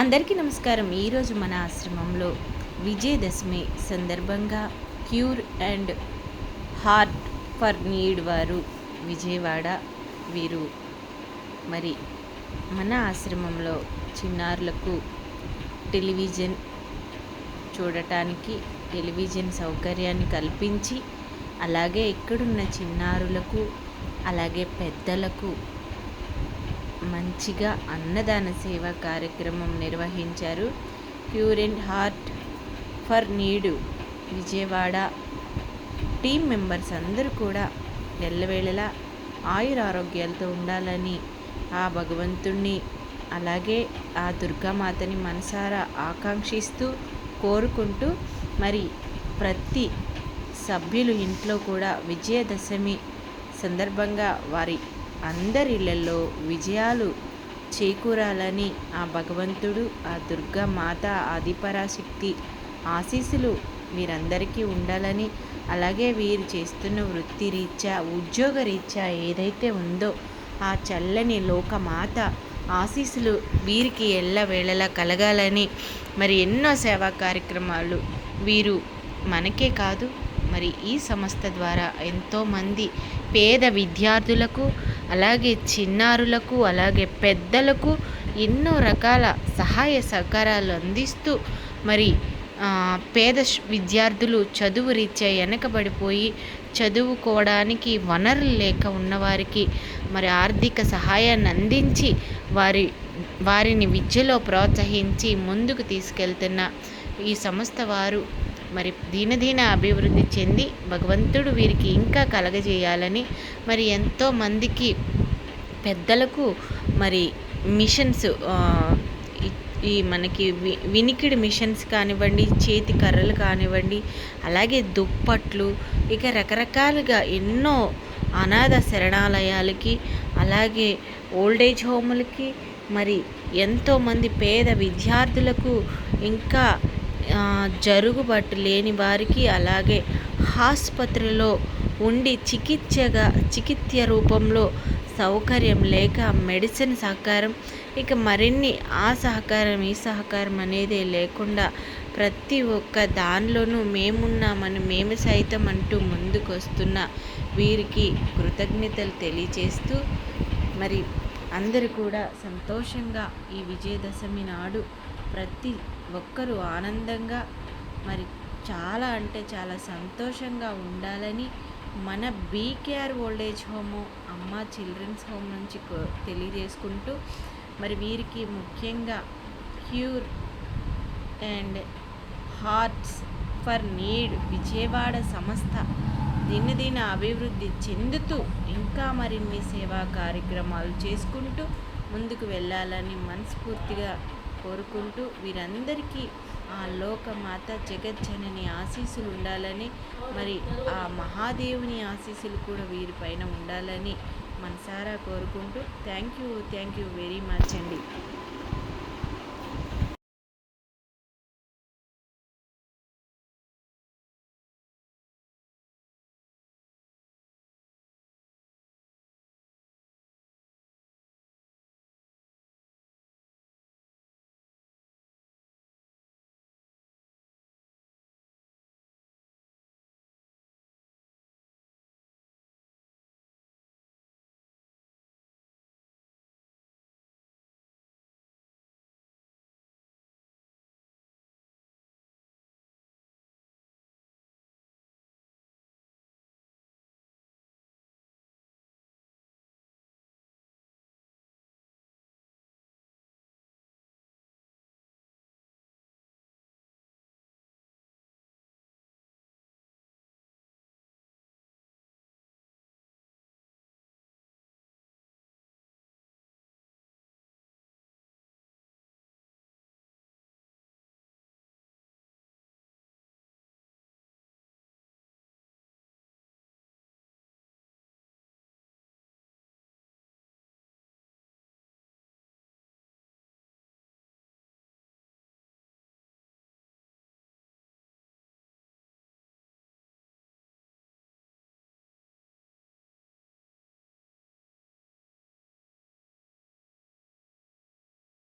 అందరికీ నమస్కారం. ఈరోజు మన ఆశ్రమంలో విజయదశమి సందర్భంగా cure and heart for need వారు విజయవాడ వీరు మరి మన ఆశ్రమంలో చిన్నారులకు టెలివిజన్ చూడటానికి టెలివిజన్ సౌకర్యాన్ని కల్పించి అలాగే ఇక్కడున్న చిన్నారులకు అలాగే పెద్దలకు మంచిగా అన్నదాన సేవ కార్యక్రమం నిర్వహించారు. Pure and heart for need Vijayawada team members అందరూ కూడా ఎల్లవేళలా ఆయురారోగ్యాలతో ఉండాలని ఆ భగవంతుణ్ణి అలాగే ఆ దుర్గామాతని మనసారా ఆకాంక్షిస్తూ కోరుకుంటూ మరి ప్రతి సభ్యులు ఇంట్లో కూడా విజయదశమి సందర్భంగా వారి అందరిళ్ళలో విజయాలు చేకూరాలని ఆ భగవంతుడు ఆ దుర్గా మాత ఆదిపరాశక్తి ఆశీస్సులు వీరందరికీ ఉండాలని అలాగే వీరు చేస్తున్న వృత్తి రీత్యా ఉద్యోగ రీత్యా ఏదైతే ఉందో ఆ చల్లని లోకమాత ఆశీస్సులు వీరికి ఎల్లవేళలా కలగాలని మరి ఎన్నో సేవా కార్యక్రమాలు వీరు మనకే కాదు మరి ఈ సంస్థ ద్వారా ఎంతోమంది పేద విద్యార్థులకు అలాగే చిన్నారులకు అలాగే పెద్దలకు ఎన్నో రకాల సహాయ సహకారాలు అందిస్తూ మరి పేద విద్యార్థులు చదువు రీత్యా వెనకబడిపోయి చదువుకోవడానికి వనరులు లేక ఉన్నవారికి మరి ఆర్థిక సహాయాన్ని అందించి వారి వారిని విద్యలో ప్రోత్సహించి ముందుకు తీసుకెళ్తున్న ఈ సంస్థ వారు మరి దీనదీన అభివృద్ధి చెంది భగవంతుడు వీరికి ఇంకా కలగజేయాలని మరి ఎంతో మందికి పెద్దలకు మరి మిషన్స్ ఈ మనకి వి వినికిడి మిషన్స్ కానివ్వండి చేతి కర్రలు కానివ్వండి అలాగే దుప్పట్లు ఇక రకరకాలుగా ఎన్నో అనాథ శరణాలయాలకి అలాగే ఓల్డేజ్ హోములకి మరి ఎంతోమంది పేద విద్యార్థులకు ఇంకా జరుగుబాటు లేని వారికి అలాగే ఆసుపత్రిలో ఉండి చికిత్సగా చికిత్స రూపంలో సౌకర్యం లేక మెడిసిన్ సహకారం ఇక మరిన్ని ఆ సహకారం ఈ సహకారం అనేది లేకుండా ప్రతి ఒక్క దానిలోనూ మేమున్నామని మేము సైతం అంటూ ముందుకు వస్తున్న వీరికి కృతజ్ఞతలు తెలియజేస్తూ మరి అందరూ కూడా సంతోషంగా ఈ విజయదశమి నాడు ప్రతి ఒక్కరూ ఆనందంగా మరి చాలా అంటే చాలా సంతోషంగా ఉండాలని మన బీకేఆర్ ఓల్డేజ్ హోము అమ్మ చిల్డ్రన్స్ హోమ్ నుంచి తెలియజేసుకుంటూ మరి వీరికి ముఖ్యంగా cure and hearts for need Vijayawada సంస్థ దినదిన అభివృద్ధి చెందుతూ ఇంకా మరిన్ని సేవా కార్యక్రమాలు చేసుకుంటూ ముందుకు వెళ్ళాలని మనస్ఫూర్తిగా కోరుకుంటూ వీరందరికీ ఆ లోకమాత జగజ్జనని ఆశీస్సులు ఉండాలని మరి ఆ మహాదేవుని ఆశీస్సులు కూడా వీరిపైన ఉండాలని మనసారా కోరుకుంటూ thank you thank you very much అండి.